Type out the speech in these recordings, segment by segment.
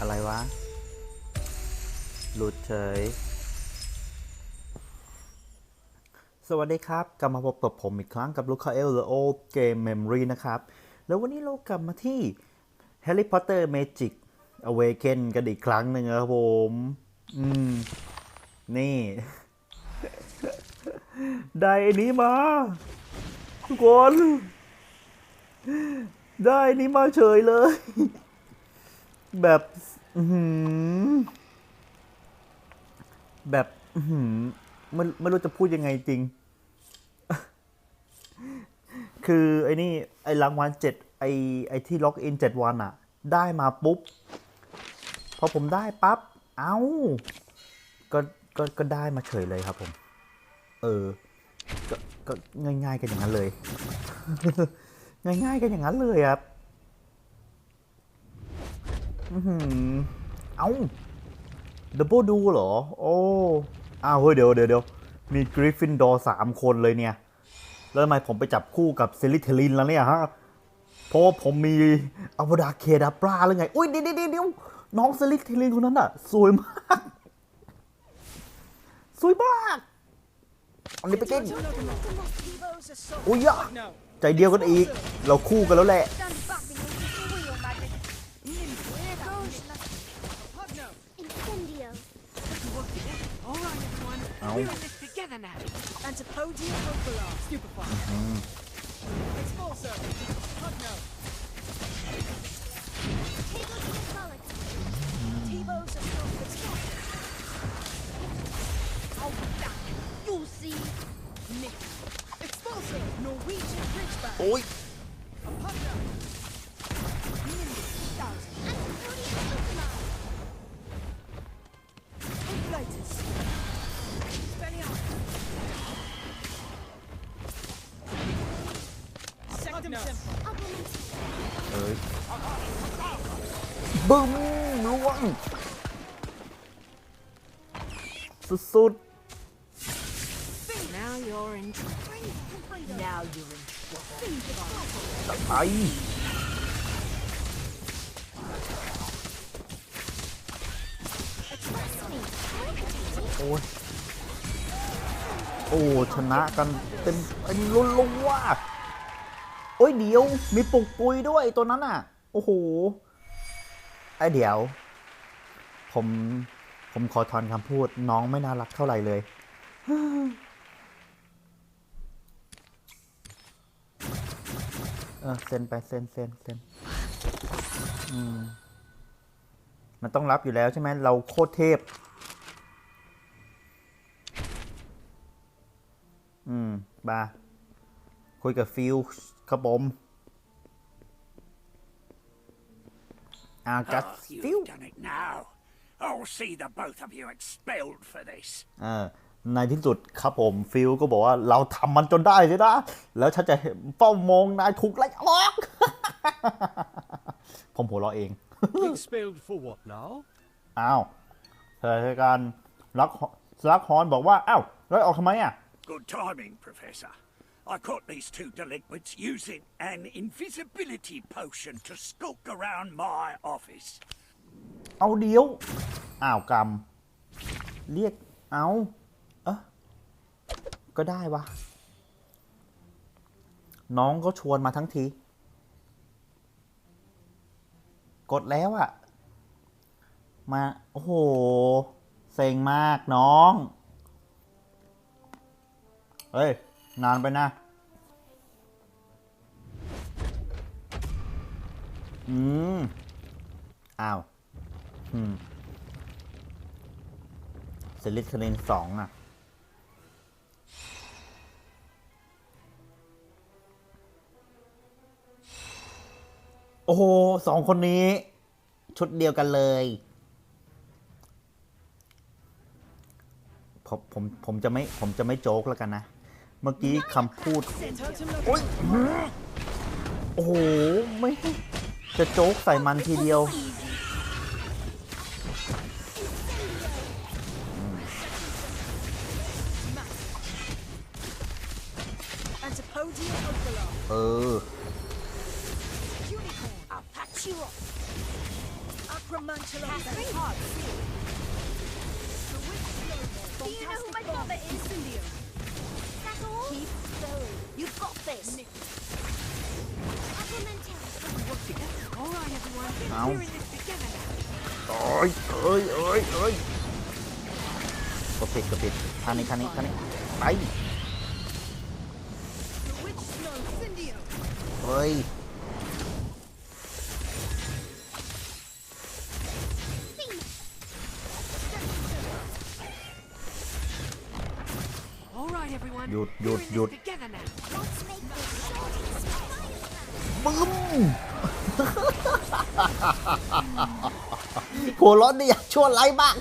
อะไรวะ หลุดเฉย สวัสดีครับ กลับมาพบกับผมอีกครั้งกับลูคาเอลเลโอเกมเมมรีนะครับ แล้ววันนี้เรากลับมาที่ Harry Potter Magic Awaken กันอีกครั้งหนึ่งครับผม อืม นี่ ได้อันนี้มา ทุกคน ได้อันนี้มาเฉยเลย แบบอื้อหือแบบอื้อหือไม่ไม่รู้จะพูดยังไงจริง คือไอ้นี่ไอ้รางวัลเจ็ดไอ้ไอ้ที่ล็อกอินเจ็ดวันอะได้มาปุ๊บ พอผมได้ปั๊บ เอ้า ก็ก็ก็ได้มาเฉยเลยครับผม เออ ก็ก็ง่ายๆกันอย่างนั้นเลย ง่ายๆกันอย่างนั้นเลยครับ เอ้าดับเบิลดูเหรอ โอ้อ้าวเฮ้ยเดี๋ยวเดี๋ยวเดี๋ยวมีกริฟฟินดอร์สามคนเลยเนี่ย แล้วทำไมผมไปจับคู่กับเซริเทลินแล้วเนี่ยฮะ เพราะว่าผมมีอวดาเคดาปลาหรือไง อุ้ยเดี๋ยวเดี๋ยวเดี๋ยวน้องเซริเทลินคนนั้นอะสวยมาก สวยมากเอานี้ไปกินอุ้ยอะใจเดียวกันอีก เราคู่กันแล้วแหละ We're in this together now. Antipodia Popular. Stupefy. Expulso. Pugno. Here goes Symbolic. T-Bows and Stop. Oh, damn. You'll see. Nick. Expulso. Norwegian Ridgeback. โบึ้มล่วง สุด Now you're in trouble. Now you're in trouble. ๆไป Express me. โอ้ยโอ้ ชนะกันเต็มเป็นลุ้นลงว่า โอ้ยเดี๋ยว มีปลุกปุยด้วยตัวนั้นอะ โอ้โห ไอ้เดี๋ยว ผมผมขอทอนคำพูดน้องไม่น่ารักเท่าไหร่เลย เออเซ็นไปเซ็นเซ็นเซ็นอืมมันต้องรับอยู่แล้วใช่ไหมเราโคตรเทพ อืมบาคุยกับฟิลครับผม อากัส Oh, ฟิล you've done it now. I'll see the both of you expelled for this. เออในที่สุดครับผมฟิลก็บอกว่าเราทำมันจนได้สินะ แล้วฉันจะเห็นเฝ้ามองนายถูกไล่ออกผมหัวเราะเอง Expelled for what now? อ้าวเธอการรักรักฮอนบอกว่า อ้าวไล่ออกทำไมอะ Good timing, Professor. I caught these two delinquents using an invisibility potion to skulk around my office. เอาเดียว อ้าวกรรม เรียก เอาเอะก็ได้วะ น้องก็ชวนมาทั้งที กดแล้วอะมา โอ้โห เซ็งมากน้อง เฮ้ย นานไปนะ อืม อ้าว อืมสลิทเลินสองอะ โอ้โหสองคนนี้ ชุดเดียวกันเลยผมผมผมจะไม่ผมจะไม่โจ๊กแล้วกันนะ เมื่อกี้คำพูด โอ้ยโอ้โห ไม่ จะโจ๊กใส่มันทีเดียว กดผิดกดผิดท่านี้ท่านี้ท่านี้ไป The witch snow. Incendio. เฮ้ย All right, everyone. หยุดห We're ยุด in หยุด this together now. Let's make this short and spider. บึ้มหัวเร้อนนี่อยากชวนไลฟ์บ้าง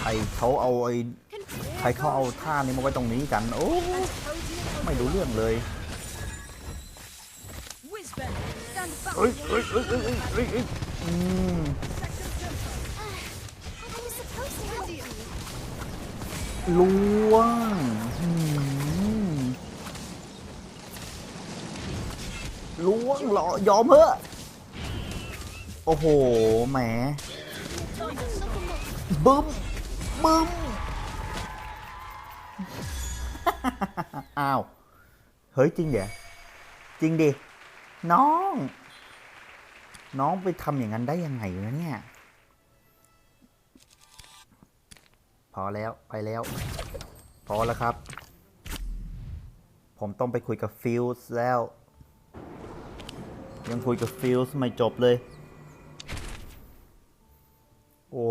ใครเขาเอาไอ้ใครเขาเอาท่านี้มาไว้ตรงนี้กัน โอ้ ไม่รู้เรื่องเลย Whizbang. Stand back. เอ้ยเอ้ยเอ้ยเอ้ยเอ้ยอืมล่วงอืมล่วงเหรอยอมเถอะโอ้โห แหม บึ้มบึ้มอ้าว เฮ้ยจริงเดี๋ยจริงดิ น้อง น้องไปทำอย่างนั้นได้ยังไงวะเนี่ย พอแล้วไปแล้ว พอแล้วครับ ผมต้องไปคุยกับฟิลส์แล้ว ยังคุยกับฟิลส์ไม่จบเลย โอ้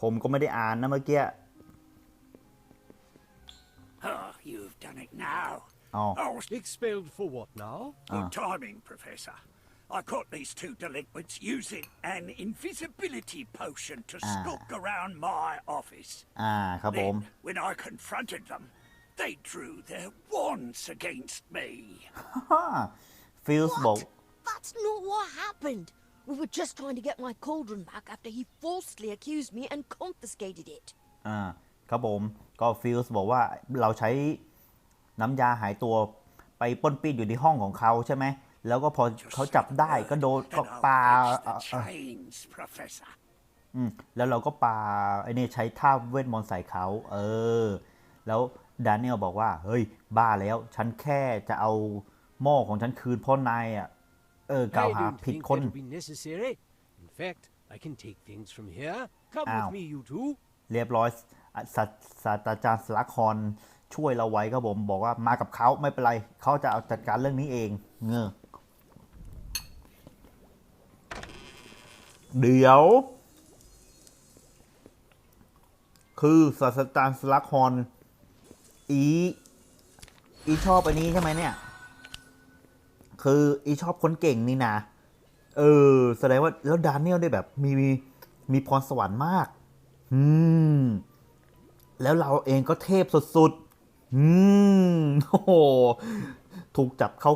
ผมก็ไม่ได้อ่านนะเมื่อกี้ Oh, you've done it now. อ๋อ Oh, Expelled for what now? good timing, Professor. I caught these two delinquents using an invisibility potion to skulk around my office. อ่า ครับผม Then, when I confronted them, they drew their wands against me. ฟิลส์บอก That's not what happened. We were just trying to get my cauldron back after he falsely accused me and confiscated it. อ่าครับผมก็ฟิลส์บอกว่าเราใช้น้ำยาหายตัวไปปล้นปี้อยู่ในห้องของเขาใช่ไหมแล้วก็พอเขาจับได้ก็โดนก็ And I'll ปา fix เอ่ the อเอ่อ chains, Professor. อืมแล้วเราก็ปาไอ้นี่ใช้ท่าเวทมนต์ใส่เขาเออ แล้วดานิเอลบอกว่า เฮ้ย บ้าแล้ว ฉันแค่จะเอาหม้อของฉันคืนเพ่อนายอะ เออกล่าว I หา don't ผิด think คน that'll be necessary. In fact, I can take things from here. Come Ow. with me, you two. เรียบร้อยอะศาศาสตราจารย์สลักคอนช่วยเราไว้ครับผม บอกว่ามากับเขาไม่เป็นไร เขาจะเอาจัดการเรื่องนี้เองเงอเดี๋ยว คือศาสตราจารย์สลักคอนอี อีชอบอันนี้ใช่ไหมเนี่ย คืออีชอบคนเก่งนี่นะ เออ แสดงว่าแล้วดานิเอลได้แบบมีมีมีพรสวรรค์มาก อืม แล้วเราเองก็เทพสุดๆ อืม โอ้โห ถูกจับเข้า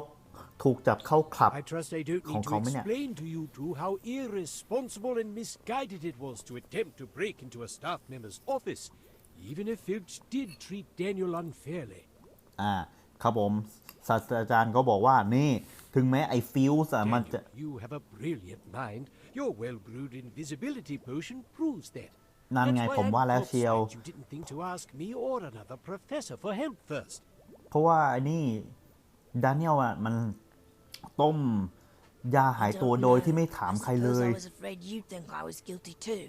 ถูกจับเข้าคลับ I trust I don't Không need to không mấy nè. explain to you two how irresponsible and misguided it was to attempt to break into a staff member's office, even if Filch did treat Daniel unfairly. อ่า ครับผมศาสตราจารย์ก็บอกว่านี่ถึงแม้ไอ้ฟิวส์อะมันจะ Daniel, you have a brilliant mind. Your well-brewed invisibility potion proves that. นั่น That's ไง why ผม I'm ว่าแล้วเชียว gobsmacked you didn't think to ask me or another professor for help first. เพราะว่าไอ้นี่ดานิเอลอะมันต้มยาหายตัวโดยที่ไม่ถามใครเลย I was afraid you'd think I was guilty too.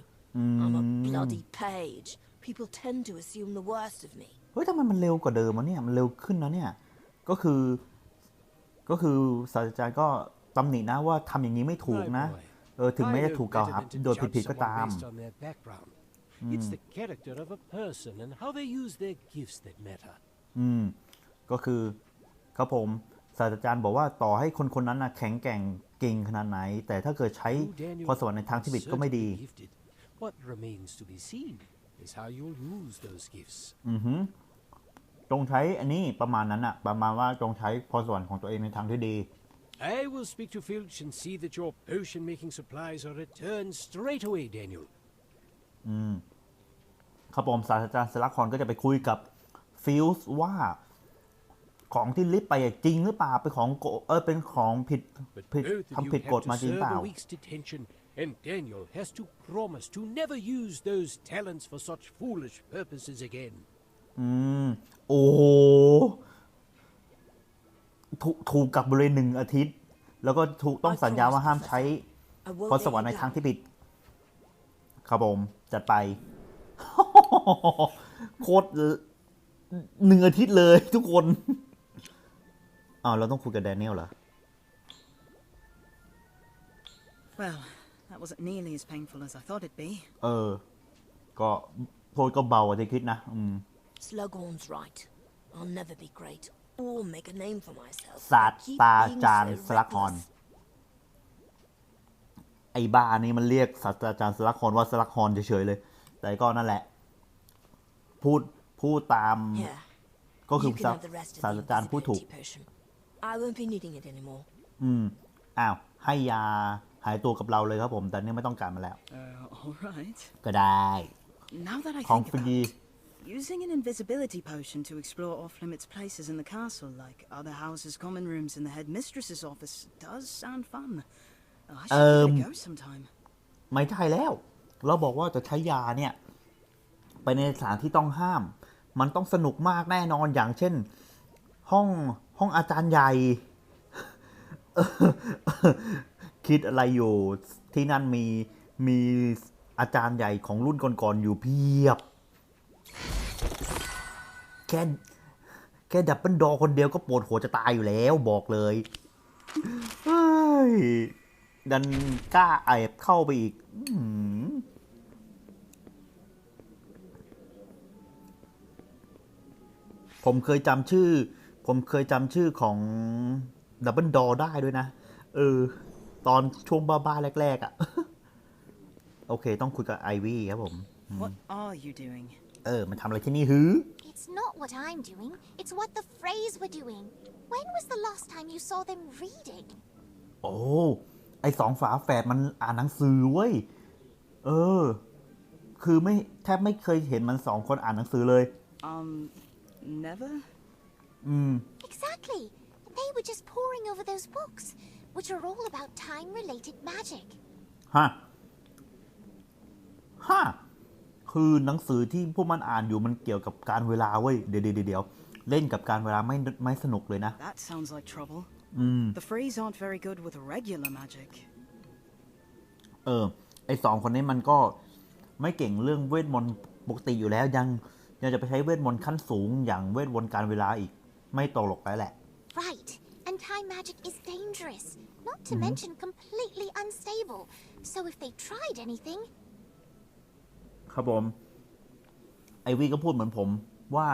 I'm a bloody page. People tend to assume the worst of me. เฮ้ยทำไมมันเร็วกว่าเดิมวะเนี่ย มันเร็วขึ้นนะเนี่ย ก็คือ ก็คือศาสตราจารย์ก็ตำหนินะว่าทำอย่างนี้ไม่ถูกนะ My boy. เออถึงแม้ I จะ know ถูกกล่าว better หา than to โดย judge ผิดๆก็ someone ตาม based on their background. It's the character of a person and how they use their gifts that matter. อืม ก็คือ ครับผม ศาสตราจารย์บอกว่าต่อให้คนคนนั้นนะแข็งแกร่งเก่งขนาดไหน แต่ถ้าเกิดใช้ You, Daniel, พรสวรรค์ในทางที่ผิด are ก็ไม่ดี certainly gifted. What remains to be seen is how you'll use those gifts. อือหือ จงใช้อันนี้ประมาณนั้นอะประมาณว่าจงใช้พรสวรรค์ของตัวเองในทางที่ดี I will speak to Filch and see that your potion-making supplies are returned straight away, Daniel. อืมครับผมศาสตราจารย์สลักคอนก็จะไปคุยกับฟิลส์ว่าของที่ลิฟต์ไปอะจริงหรือเปล่าเป็นของโกเออเป็นของผิด But ผิด both of ทำ you ผิดกฎ have มา to จริง serve เปล่า a week's detention, and Daniel has to promise to never use those talents for such foolish purposes again. อืม โอ้โหถูกถูกกับบริเวณหนึ่งอาทิตย์ แล้วก็ถูกต้องสัญญาว่าห้ามใช้ I won't พรส let วรรค์ you ใน down. ทางที่ผิด ครับผม จัดไป โคตรหนึ่งอาทิตย์เลยทุกคนอ้าวเราต้องคุยกับแดเนียลเหรอ Well, that wasn't nearly as painful as I thought it'd be. เออ ก็โทษก็เบากว่าที่คิดนะ อืม Slughorn's right. I'll never be great or make a name for myself. ศาส I keep ตรา being จารย์ so สลักฮอน reckless. ไอ้บ้านี่มันเรียกศาสตราจารย์สลักฮอนว่าสลักฮอนเฉยๆเลย แต่ก็นั่นแหละ พูดพูดตาม Here, ก็คือ you ศา can have the rest of ศาสต the ราจารย์พูดถูก invisibility potion. I won't be needing it anymore. อืม อ้าว ให้ยาหายตัวกับเราเลยครับผม แต่เนี่ยไม่ต้องการมาแล้ว Uh, all right. ก็ได้ Now that I ของ think ฟรี about it, using an invisibility potion to explore off-limits places in the castle, like other houses, common rooms, and the headmistress's office, does sound fun. Oh, I should give it Um, a go sometime. ไม่ใช่แล้ว เราบอกว่าจะใช้ยาเนี่ย ไปในสถานที่ต้องห้าม มันต้องสนุกมากแน่นอนอย่างเช่น ห้องห้องอาจารย์ใหญ่ คิดอะไรอยู่ที่นั่นมีมีอาจารย์ใหญ่ของรุ่นก่อนๆอยู่เพียบแค่แค่ดับเบิลดอร์คนเดียวก็ปวดหัวจะตายอยู่แล้วบอกเลยเฮ้ยดันกล้าแอบเข้าไปอีกอื้อหือผมเคยจำชื่อ ผมเคยจำชื่อของดับเบิลดอได้ด้วยนะ เออ ตอนช่วงบ้าๆแรก ๆอะ่ะ โอเค ต้องคุยกับไอวี่ครับผม What are you doing? เออ มันทำอะไรที่นี่ฮือ It's not what I'm doing, it's what the Freys were doing. When was the last time you saw them reading? โอ้ ไอสองฝาแฝดมันอ่านหนังสือเว้ย เออ คือไม่แทบไม่เคยเห็นมันสองคนอ่านหนังสือเลย Um, never? อืม Exactly. They were just poring over those books, which are all about time related magic. ฮะ ฮะ คือหนังสือที่พวกมันอ่านอยู่มันเกี่ยวกับการเวลาเว้ยเดี๋ยวเดี๋ยวเดี๋ยวเล่นกับการเวลาไม่ไม่สนุกเลยนะ That sounds like trouble. อืม The Freys aren't very good with regular magic. เออไอสองคนนี้มันก็ไม่เก่งเรื่องเวทมนต์ปกติอยู่แล้วยังยังจะไปใช้เวทมนต์ขั้นสูงอย่างเวทมนต์การเวลาอีก ไม่ตลกไปแหละ Right. And time magic is dangerous, not to mention completely unstable. So if they tried anything, ครับผมไอวีก็พูดเหมือนผมว่า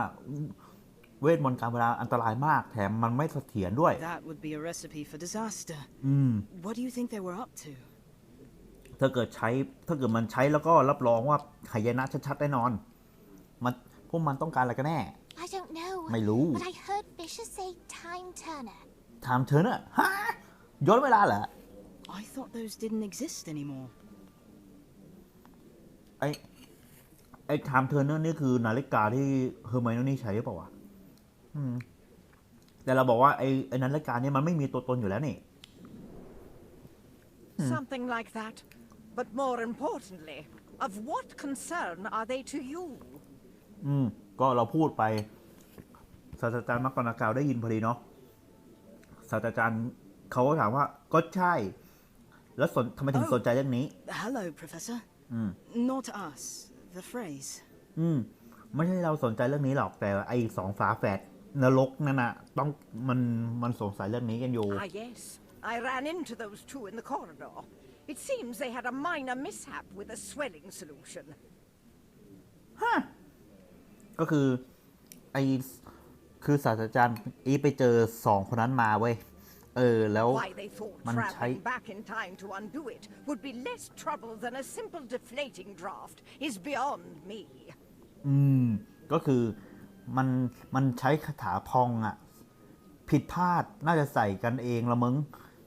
เวทมนต์การเวลาอันตรายมาก แถมมันไม่เสถียรด้วย That would be a recipe for disaster. อืม What do you think they were up to? ถ้าเกิดใช้ถ้าเกิดมันใช้แล้วก็รับรองว่าหายนะชัดๆแน่นอน มันพวกมันต้องการอะไรกันแน่ I don't know. ไม่รู้ But I heard Fisher say time turner. ถามเธอเนอะฮะย้อนเวลาเหรอ I thought those didn't exist anymore. ไอ ไอไทม์เทอร์เนอร์นี่คือนาฬิกาที่เฮอร์ไมโอนี่ใช้หรือเปล่าวะอืม แต่เราบอกว่าไอไอนาฬิกาเนี่ยมันไม่มีตัวตนอยู่แล้วนี่ Something like that. But more importantly, of what concern are they to you? อืม ก็เราพูดไปศาสตราจารย์มักกรนากาวได้ยินพอดีเนาะศาสตราจารย์เขาก็ถามว่าก็ใช่ แล้วสนทำไมถึง Oh. สนใจเรื่องนี้ Hello, Professor. Mm. Not us. The Freys. อืม ไม่ใช่เราสนใจเรื่องนี้หรอกแต่ไอสองฝาแฝดนรกนั่นน่ะต้องมันมันสงสัยเรื่องนี้กันอยู่ Ah, yes. I ran into those two in the corridor. It seems they had a minor mishap with a swelling solution. ก็คือไอคือศาสตราจารย์อีไปเจอสองคนนั้นมาเว้ย เออ แล้ว Why they thought Man traveling chai- back in time to undo it would be less trouble than a simple deflating draft is beyond me. อืม ก็คือมันมันใช้คาถาพองอะผิดพลาดน่าจะใส่กันเองละมึง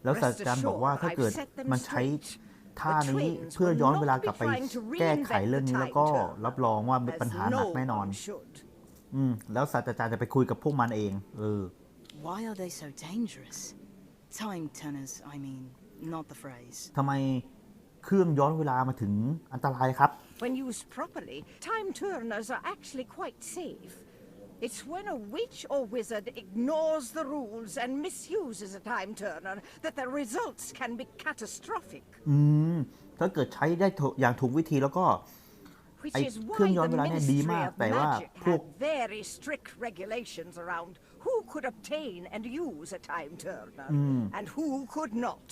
แล้วศาสตราจารย์บอกว่าถ้าเกิดมันใช้ท่านี้เพื่อย้อนเวลากลับไปแก้ไขเรื่องนี้แล้วก็รับรองว่าเป็น as ปัญหาหนัก no แน่นอน one should. อืม แล้วศาสตราจารย์จะไปคุยกับพวกมันเอง เออ Why are they so dangerous? Time turners, I mean, not the phrase. ทำไมเครื่องย้อนเวลามาถึงอันตรายครับ When used properly, time turners are actually quite safe. It's when a witch or wizard ignores the rules and misuses a time turner that the results can be catastrophic. อืม ถ้าเกิดใช้ได้ถูกอย่างถูกวิธีแล้วก็ Which Ay, is เครื่อง why ย้อน the เวลาเนี่ยดี Ministry มาก of แต่ว่า Magic พวก had very strict regulations around who could obtain and use a time turner and who could not.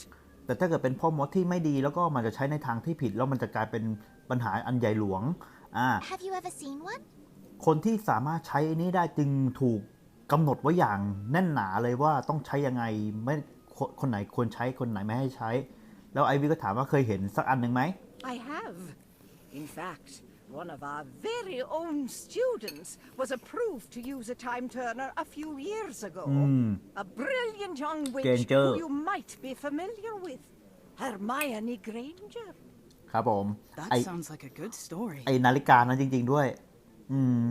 แต่ถ้าเกิดเป็นพ่อมดที่ไม่ดีแล้วก็มันจะใช้ในทางที่ผิด แล้วมันจะกลายเป็นปัญหาอันใหญ่หลวงอ่า Have you ever seen one? คนที่สามารถใช้อันนี้ได้จึงถูกกำหนดไว้อย่างแน่นหนาเลยว่าต้องใช้ยังไงไม่คนคนไหนควรใช้คนไหนไม่ให้ใช้ แล้วไอวิก็ถามว่าเคยเห็นสักอันหนึ่งไหม I have. In fact, one of our very own students was approved to use a time turner a few years ago. A brilliant young witch Danger. who you might be familiar with. Hermione Granger. ครับผม That ไอ sounds like a good story. ไอนาฬิกานั้นจริง ๆ ด้วย อืม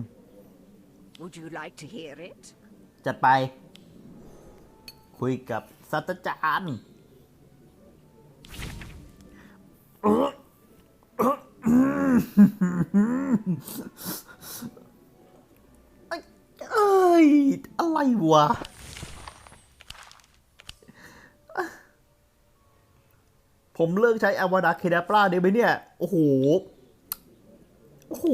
Would you like to hear it? จัดไป คุยกับศาสตราจารย์ เอ้ย อะไรวะ ผมเลิกใช้อวดาเคดาปลาได้ไหมเนี่ย โอ้โห โอ้โห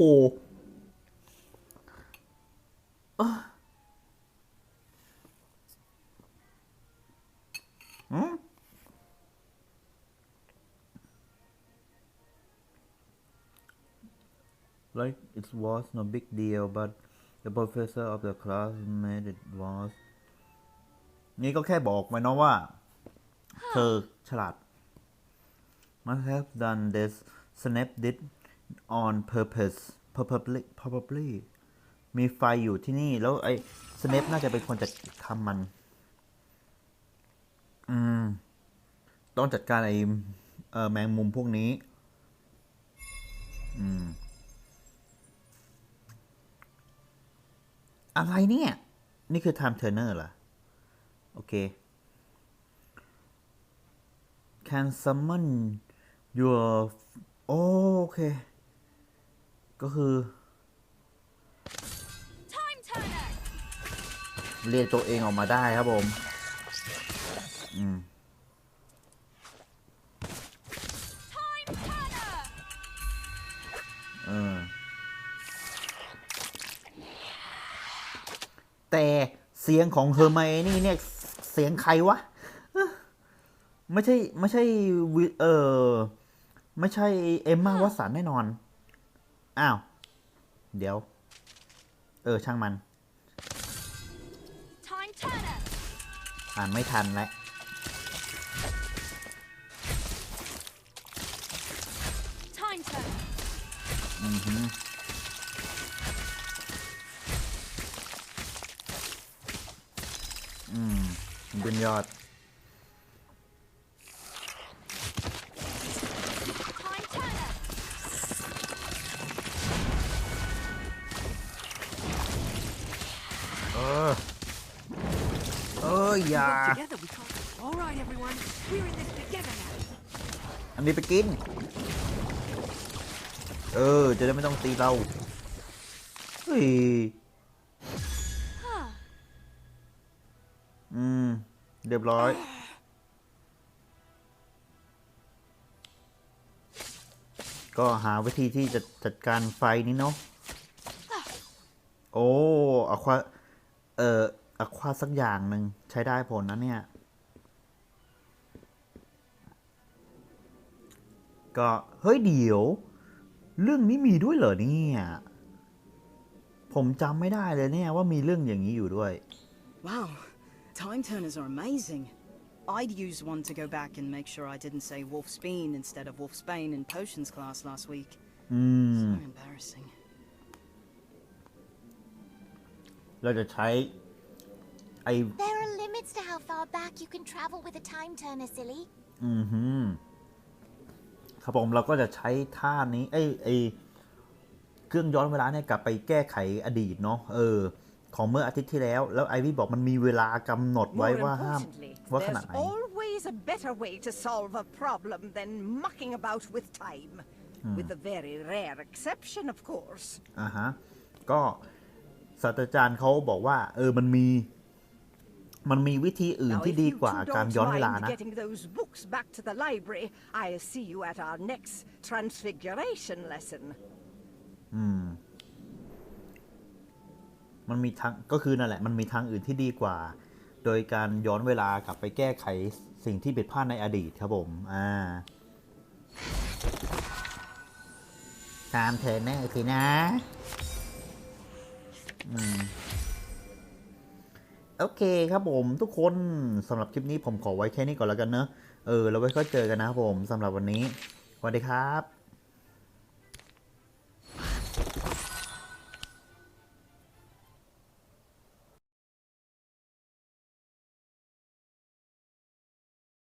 อ Like it was no big deal but the professor of the class made it was นี่ก็แค่บอกไว้เนาะว่า เธอฉลาด must have done this Snape did on purpose probably probably มีไฟอยู่ที่นี่ แล้วไอ้ Snape น่าจะเป็นคนจัดทำมัน อืม ต้องจัดการไอ้เอ่อแมงมุมพวกนี้ อืม อะไรเนี่ย นี่คือ time turner เหรอ โอเค can summon your โอโอเค ก็คือ Time turner! เรียกตัวเองออกมาได้ครับผม อืม Time turner! เออ แต่เสียงของเฮอร์ไมนี่เนี่ยเสียงใครวะเอ้อไม่ใช่ไม่ใช่วิเออไม่ใช่เอมมาวัสันแน่นอน อ้าว เดี๋ยว เออช่างมัน Time turner! อ่านไม่ทันแล้ว Time turner! อือหืออื มเป็นยอด Time turner! เออ เอออย่า Together we can't. All right, everyone. We're in this together now. อันนี้ไปกิน เออ จะได้ไม่ต้องตีเรา เฮ้ย อืม เรียบร้อย ก็หาวิธีที่จะจัดการไฟนี้เนาะ โอ้อควาเอ่ออควาสักอย่างหนึ่งใช้ได้ผลนะเนี่ย ก็ เฮ้ยเดี๋ยว เรื่องนี้มีด้วยเหรอเนี่ยผมจำไม่ได้เลยเนี่ยว่ามีเรื่องอย่างนี้อยู่ด้วย Wow, time turners are amazing. I'd use one to go back and make sure I didn't say Wolf's Bean instead of Wolf's Bane in potions class last week. อืม So embarrassing. เราจะใช้ไอ There are limits to how far back you can travel with a time turner, silly. อือหือครับผมเราก็จะใช้ท่านี้ไอ้ไอ้เครื่องย้อนเวลาเนี่ยกลับไปแก้ไขอดีตเนาะเออ ของเมื่ออาทิตย์ที่แล้ว แล้วไอวี่บอกมันมีเวลากำหนดไว้ More ว่าห้าม importantly, ว่าข there's นาดไหน always a better way to solve a problem than mucking about with time. With the very rare exception, of course. อ่าฮะ ก็ศาสตราจารย์เขาบอกว่า เออ มันมี มันมีวิธีอื่น Now, ที่ if ดี you กว่า two การ don't ย้อนเวลา mind นะ getting those books back to the library, I'll see you at our next transfiguration lesson. อืม มันมีทางก็คือนั่นแหละมันมีทางอื่นที่ดีกว่า โดยการย้อนเวลากลับไปแก้ไขสิ่งที่ผิดพลาดในอดีตครับผมอ่าตามเธอแน่สินะอืมโอเคครับผมทุกคนสำหรับคลิปนี้ผมขอไว้แค่นี้ก่อนแล้วกันเนอะเออเราไว้ก็เจอกันนะครับผมสำหรับวันนี้สวัสดีครับ